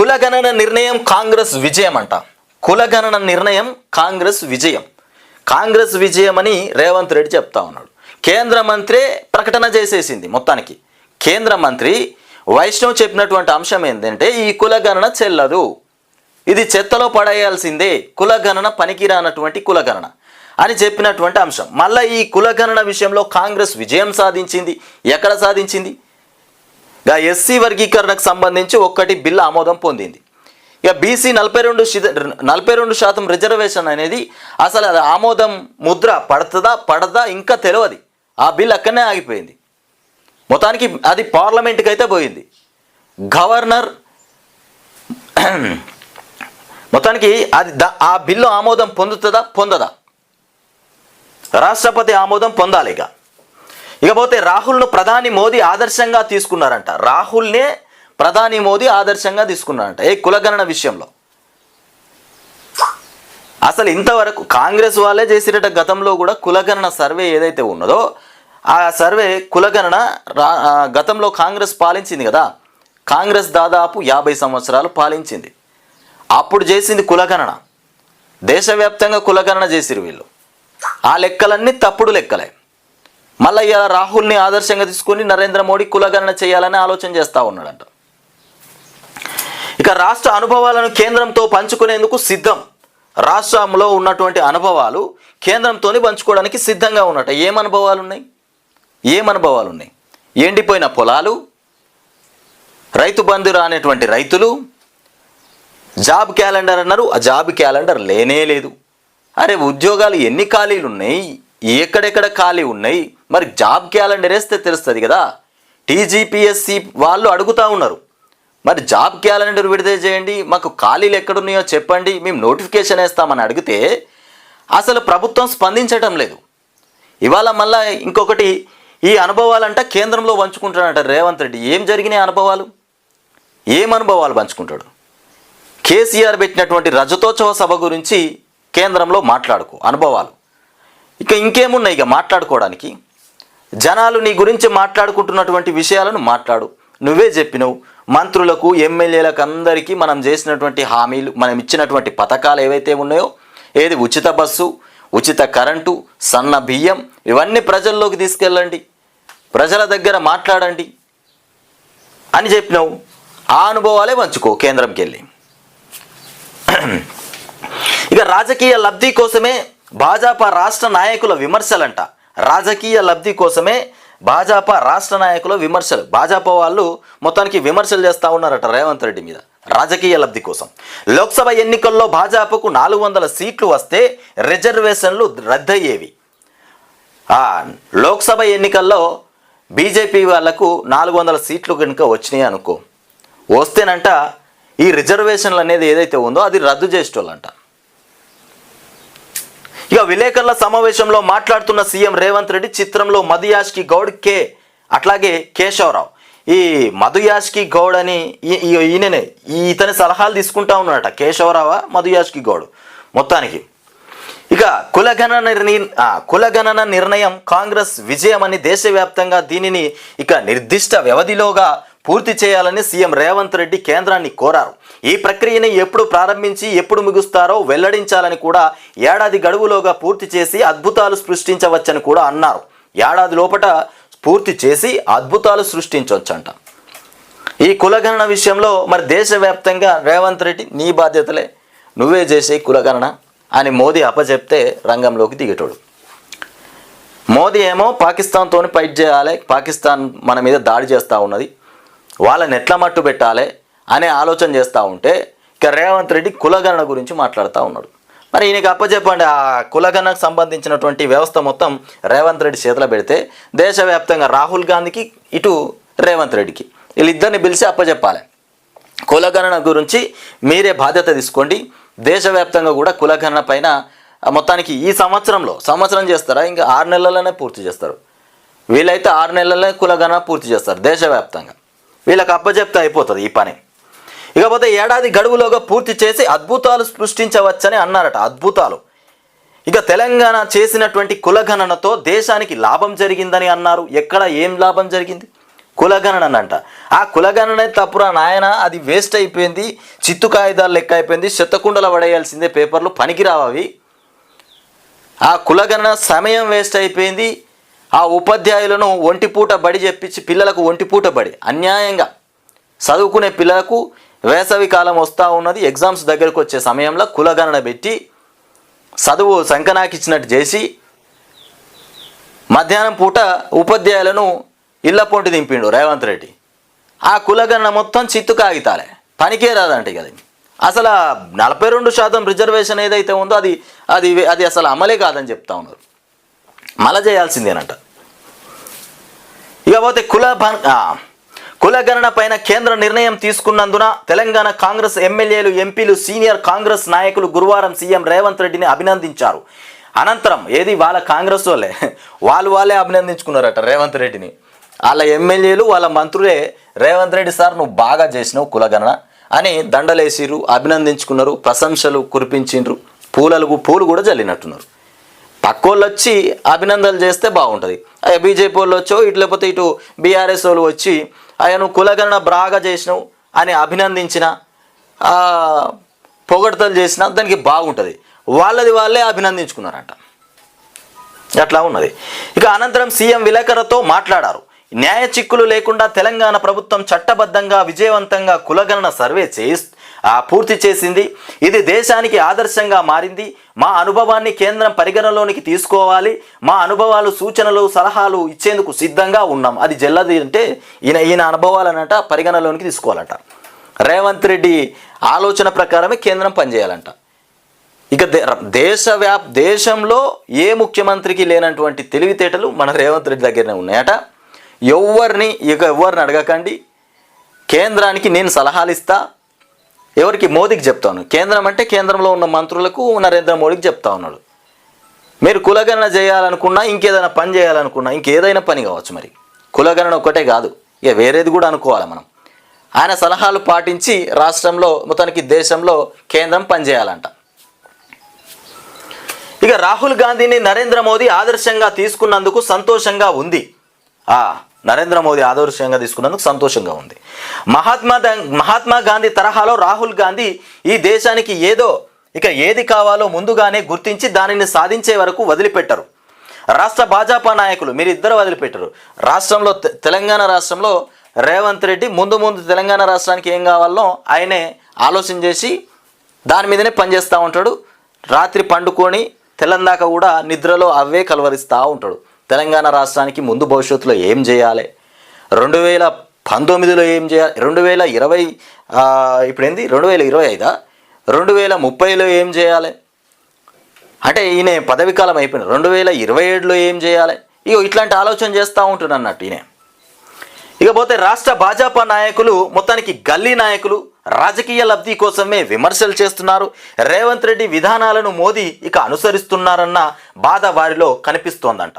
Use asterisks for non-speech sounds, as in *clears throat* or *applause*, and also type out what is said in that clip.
కులగణన నిర్ణయం కాంగ్రెస్ విజయం అంట కులగణన నిర్ణయం కాంగ్రెస్ విజయం. కాంగ్రెస్ విజయం అని రేవంత్ రెడ్డి చెప్తా ఉన్నాడు. కేంద్ర మంత్రి ప్రకటన చేసేసింది మొత్తానికి. కేంద్ర మంత్రి వైష్ణవ్ చెప్పినటువంటి అంశం ఏంటంటే ఈ కులగణన చెల్లదు. ఇది చెత్తలో పడేయాల్సిందే. కులగణన పనికిరానటువంటి కులగణన అని చెప్పినటువంటి అంశం. మళ్ళీ ఈ కులగణన విషయంలో కాంగ్రెస్ విజయం సాధించింది. ఎక్కడ సాధించింది? ఇక ఎస్సీ వర్గీకరణకు సంబంధించి ఒక్కటి బిల్లు ఆమోదం పొందింది. ఇక బీసీ నలభై రెండు నలభై రెండు శాతం రిజర్వేషన్ అనేది అసలు అది ఆమోదం ముద్ర పడుతుందా పడదా ఇంకా తెలియదు ఆ బిల్ అక్కడనే ఆగిపోయింది. మొత్తానికి అది పార్లమెంట్కి అయితే పోయింది. గవర్నర్ *clears throat* మొత్తానికి అది ఆ బిల్లు ఆమోదం పొందుతుందా పొందదా? రాష్ట్రపతి ఆమోదం పొందాలి ఇక ఇకపోతే రాహుల్ను ప్రధాని మోదీ ఆదర్శంగా తీసుకున్నారంట. రాహుల్నే ప్రధాని మోదీ ఆదర్శంగా తీసుకున్నారంట. ఏ కులగణన విషయంలో? అసలు ఇంతవరకు కాంగ్రెస్ వాళ్ళే చేసిరట గతంలో కూడా కులగణన సర్వే ఏదైతే ఉన్నదో ఆ సర్వే కులగణన గతంలో కాంగ్రెస్ పాలించింది కదా. కాంగ్రెస్ దాదాపు యాభై సంవత్సరాలు పాలించింది. అప్పుడు చేసింది కులగణన. దేశవ్యాప్తంగా కులగణన చేసిరు వీళ్ళు. ఆ లెక్కలన్నీ తప్పుడు లెక్కలే. మళ్ళీ ఇలా రాహుల్ని ఆదర్శంగా తీసుకుని నరేంద్ర మోడీ కులగణన చేయాలని ఆలోచన చేస్తూ ఉన్నాడంట. ఇక రాష్ట్ర అనుభవాలను కేంద్రంతో పంచుకునేందుకు సిద్ధం. రాష్ట్రంలో ఉన్నటువంటి అనుభవాలు కేంద్రంతో పంచుకోవడానికి సిద్ధంగా ఉన్నట. ఏం అనుభవాలు ఉన్నాయి ఏం అనుభవాలు ఉన్నాయి ఎండిపోయిన పొలాలు రైతు బంధు రానటువంటి రైతులు జాబ్ క్యాలెండర్ అన్నారు. ఆ జాబ్ క్యాలెండర్ లేనే లేదు. అరే ఉద్యోగాలు ఎన్ని ఖాళీలు ఉన్నాయి ఎక్కడెక్కడ ఖాళీ ఉన్నాయి? మరి జాబ్ క్యాలెండర్ వేస్తే తెలుస్తుంది కదా. టీజీపీఎస్సి వాళ్ళు అడుగుతూ ఉన్నారు. మరి జాబ్ క్యాలెండర్ విడుదల చేయండి. మాకు ఖాళీలు ఎక్కడున్నాయో చెప్పండి. మేము నోటిఫికేషన్ వేస్తామని అడిగితే అసలు ప్రభుత్వం స్పందించటం లేదు. ఇవాళ మళ్ళా ఇంకొకటి ఈ అనుభవాలంట కేంద్రంలో పంచుకుంటాడంట రేవంత్ రెడ్డి. ఏం జరిగినాయి అనుభవాలు? ఏం అనుభవాలు పంచుకుంటాడు? కేసీఆర్ పెట్టినటువంటి రజతోత్సవ సభ గురించి కేంద్రంలో మాట్లాడుకో. అనుభవాలు. ఇక ఇంకేమున్నాయి ఇక మాట్లాడుకోవడానికి? జనాలు నీ గురించి మాట్లాడుకుంటున్నటువంటి విషయాలను మాట్లాడు. నువ్వే చెప్పినవు. మంత్రులకు ఎమ్మెల్యేలకు అందరికీ మనం చేసినటువంటి హామీలు మనం ఇచ్చినటువంటి పథకాలు ఏవైతే ఉన్నాయో ఏది ఉచిత బస్సు ఉచిత కరెంటు సన్న బియ్యం ఇవన్నీ ప్రజల్లోకి తీసుకెళ్ళండి. ప్రజల దగ్గర మాట్లాడండి. అని చెప్పినావు. ఆ అనుభవాలే పంచుకో కేంద్రంకి వెళ్ళి ఇక రాజకీయ లబ్ధి కోసమే భాజపా రాష్ట్ర నాయకుల విమర్శలంట. రాజకీయ లబ్ధి కోసమే భాజపా రాష్ట్ర నాయకుల విమర్శలు. భాజపా వాళ్ళు మొత్తానికి విమర్శలు చేస్తూ ఉన్నారట రేవంత్ రెడ్డి మీద. రాజకీయ లబ్ధి కోసం. లోక్సభ ఎన్నికల్లో భాజపాకు నాలుగు వందల సీట్లు వస్తే రిజర్వేషన్లు రద్దయ్యేవి. లోక్సభ ఎన్నికల్లో బీజేపీ వాళ్ళకు నాలుగు వందల సీట్లు కనుక వచ్చినాయి అనుకో. వస్తేనంట ఈ రిజర్వేషన్లు అనేది ఏదైతే ఉందో అది రద్దు చేసేటోళ్ళంట. ఇక విలేకరుల సమావేశంలో మాట్లాడుతున్న సీఎం రేవంత్ రెడ్డి చిత్రంలో మధుయాష్కి గౌడ్ కే అట్లాగే కేశవరావు. ఈ మధుయాష్కి గౌడ్ అని ఈ- ఈయననే ఈ ఇతని సలహాలు తీసుకుంటా ఉన్నాడట కేశవరావా మధుయాష్కి గౌడ్ మొత్తానికి. ఇక కులగణన నిర్ణయం కులగణన నిర్ణయం కాంగ్రెస్ విజయం అని దేశవ్యాప్తంగా దీనిని ఇక నిర్దిష్ట వ్యవధిలోగా పూర్తి చేయాలని సీఎం రేవంత్ రెడ్డి కేంద్రాన్ని కోరారు. ఈ ప్రక్రియని ఎప్పుడు ప్రారంభించి ఎప్పుడు ముగుస్తారో వెల్లడించాలని కూడా ఏడాది గడువులోగా పూర్తి చేసి అద్భుతాలు సృష్టించవచ్చని కూడా అన్నారు. ఏడాది లోపట పూర్తి చేసి అద్భుతాలు సృష్టించవచ్చంట. ఈ కులగణన విషయంలో మరి దేశవ్యాప్తంగా రేవంత్ రెడ్డి నీ బాధ్యతలే. నువ్వే చేసే కులగణన అని మోదీ అప్పచెప్తే రంగంలోకి దిగేటోడు. మోదీ ఏమో పాకిస్తాన్తో ఫైట్ చేయాలి పాకిస్తాన్ మన మీద దాడి చేస్తూ ఉన్నది. వాళ్ళని ఎట్లా మట్టు పెట్టాలి అనే ఆలోచన చేస్తూ ఉంటే ఇక రేవంత్ రెడ్డి కులగణన గురించి మాట్లాడుతూ ఉన్నాడు. మరి ఈయనకి అప్పచెప్పండి ఆ కులగణకు సంబంధించినటువంటి వ్యవస్థ మొత్తం రేవంత్ రెడ్డి చేతిలో పెడితే దేశవ్యాప్తంగా రాహుల్ గాంధీకి ఇటు రేవంత్ రెడ్డికి. వీళ్ళిద్దరిని పిలిచి అప్పచెప్పాలి కులగణన గురించి మీరే బాధ్యత తీసుకోండి. దేశవ్యాప్తంగా కూడా కులగణన పైన మొత్తానికి ఈ సంవత్సరంలో సంవత్సరం చేస్తారా? ఇంకా ఆరు నెలలనే పూర్తి చేస్తారు. వీళ్ళైతే ఆరు నెలలనే కులగణన పూర్తి చేస్తారు దేశవ్యాప్తంగా. వీళ్ళకి అప్పచెప్తే అయిపోతుంది ఈ పని. ఇకపోతే ఏడాది గడువులోగా పూర్తి చేసి అద్భుతాలు సృష్టించవచ్చని అన్నారట అద్భుతాలు. ఇక తెలంగాణ చేసినటువంటి కులగణనతో దేశానికి లాభం జరిగిందని అన్నారు. ఎక్కడ ఏం లాభం జరిగింది? కులగణన అంట ఆ కులగణనే తప్పురా నాయన అది వేస్ట్ అయిపోయింది చిత్తు కాగితాలు లెక్క అయిపోయింది చెత్తకుండల పడేయాల్సిందే పేపర్లు పనికిరావు అవి. ఆ కులగణన సమయం వేస్ట్ అయిపోయింది. ఆ ఉపాధ్యాయులను ఒంటిపూట బడి చెప్పించి పిల్లలకు ఒంటిపూట బడి అన్యాయంగా. చదువుకునే పిల్లలకు వేసవి కాలం వస్తూ ఉన్నది. ఎగ్జామ్స్ దగ్గరకు వచ్చే సమయంలో కులగణన పెట్టి చదువు సంకనాకిచ్చినట్టు చేసి మధ్యాహ్నం పూట ఉపాధ్యాయులను ఇళ్ళ పొంటి దింపిండు రేవంత్ రెడ్డి. ఆ కులగణన మొత్తం చిత్తు కాగితాలే. పనికే రాదంటే కదా. అసలు నలభై రెండు శాతం రిజర్వేషన్ ఏదైతే ఉందో అది అది అది అసలు అమలే కాదని చెప్తా ఉన్నారు. మళ్ళా చేయాల్సిందేనంట. ఇకపోతే కుల కులగణన పైన కేంద్ర నిర్ణయం తీసుకున్నందున తెలంగాణ కాంగ్రెస్ ఎమ్మెల్యేలు ఎంపీలు సీనియర్ కాంగ్రెస్ నాయకులు గురువారం సీఎం రేవంత్ రెడ్డిని అభినందించారు. అనంతరం ఏది వాళ్ళ కాంగ్రెస్ వాళ్ళే? వాళ్ళు వాళ్ళే అభినందించుకున్నారట రేవంత్ రెడ్డిని. వాళ్ళ ఎమ్మెల్యేలు వాళ్ళ మంత్రులే రేవంత్ రెడ్డి సార్ నువ్వు బాగా చేసినావు కులగణన అని దండలేసిరు అభినందించుకున్నారు ప్రశంసలు కురిపించిండ్రు. పూలలు పూలు కూడా జల్లినట్టున్నారు. పక్కోళ్ళు వచ్చి అభినందనలు చేస్తే బాగుంటుంది. బీజేపీ వాళ్ళు వచ్చో ఇటు లేకపోతే ఇటు బీఆర్ఎస్ వాళ్ళు వచ్చి ఆయన కులగణన బాగా చేసినావు అని అభినందించిన పొగడతలు చేసిన దానికి బాగుంటుంది. వాళ్ళది వాళ్ళే అభినందించుకున్నారంట. అట్లా ఉన్నది. ఇక అనంతరం సీఎం విలేకరులతో మాట్లాడారు. న్యాయ చిక్కులు లేకుండా తెలంగాణ ప్రభుత్వం చట్టబద్ధంగా విజయవంతంగా కులగణన సర్వే చేయి పూర్తి చేసింది. ఇది దేశానికి ఆదర్శంగా మారింది. మా అనుభవాన్ని కేంద్రం పరిగణలోనికి తీసుకోవాలి. మా అనుభవాలు సూచనలు సలహాలు ఇచ్చేందుకు సిద్ధంగా ఉన్నాం. అది జల్లది అంటే ఈయన ఈయన అనుభవాలనంట పరిగణలోనికి తీసుకోవాలంట. రేవంత్ రెడ్డి ఆలోచన ప్రకారమే కేంద్రం పనిచేయాలంట. ఇక దే దేశంలో ఏ ముఖ్యమంత్రికి లేనటువంటి తెలివితేటలు మన రేవంత్ రెడ్డి దగ్గరనే ఉన్నాయట. ఎవరిని ఇక ఎవరిని అడగకండి. కేంద్రానికి నేను సలహాలు ఇస్తా ఎవరికి? మోదీకి చెప్తాను కేంద్రం అంటే కేంద్రంలో ఉన్న మంత్రులకు నరేంద్ర మోడీకి చెప్తా ఉన్నాడు. మీరు కులగణన చేయాలనుకున్నా ఇంకేదైనా పని చేయాలనుకున్నా ఇంకేదైనా పని కావచ్చు మరి. కులగణన ఒక్కటే కాదు. ఇక వేరేది కూడా అనుకోవాలి మనం. ఆయన సలహాలు పాటించి రాష్ట్రంలో మొత్తానికి దేశంలో కేంద్రం పనిచేయాలంట. ఇక రాహుల్ గాంధీని నరేంద్ర మోదీ ఆదర్శంగా తీసుకున్నందుకు సంతోషంగా ఉంది. నరేంద్ర మోదీ ఆదర్శంగా తీసుకున్నందుకు సంతోషంగా ఉంది. మహాత్మా మహాత్మా గాంధీ తరహాలో రాహుల్ గాంధీ ఈ దేశానికి ఏదో ఇక ఏది కావాలో ముందుగానే గుర్తించి దానిని సాధించే వరకు వదిలిపెట్టరు. రాష్ట్ర భాజపా నాయకులు మీరిద్దరు వదిలిపెట్టరు. రాష్ట్రంలో తె- తెలంగాణ రాష్ట్రంలో రేవంత్ రెడ్డి ముందు ముందు తెలంగాణ రాష్ట్రానికి ఏం కావాలో ఆయనే ఆలోచన చేసి దాని మీదనే పనిచేస్తూ ఉంటాడు. రాత్రి పండుకొని తెల్లందాక కూడా నిద్రలో అవే కలవరిస్తూ ఉంటాడు. తెలంగాణ రాష్ట్రానికి ముందు భవిష్యత్తులో ఏం చేయాలి? రెండు వేల పంతొమ్మిదిలో ఏం చేయాలి? రెండు వేల ఇరవై ఇప్పుడు ఏంది? రెండు వేల ఇరవై ఐదా? రెండు వేల ముప్పైలో ఏం చేయాలి? అంటే ఈయన పదవి కాలం అయిపోయింది. రెండు వేల ఇరవై ఏడులో ఏం చేయాలి? ఇగో ఇట్లాంటి ఆలోచన చేస్తూ ఉంటుంది అన్నట్టు ఈయన. ఇకపోతే రాష్ట్ర భాజపా నాయకులు మొత్తానికి గల్లీ నాయకులు రాజకీయ లబ్ధి కోసమే విమర్శలు చేస్తున్నారు. రేవంత్ రెడ్డి విధానాలను మోదీ ఇక అనుసరిస్తున్నారన్న బాధ వారిలో కనిపిస్తోందంట.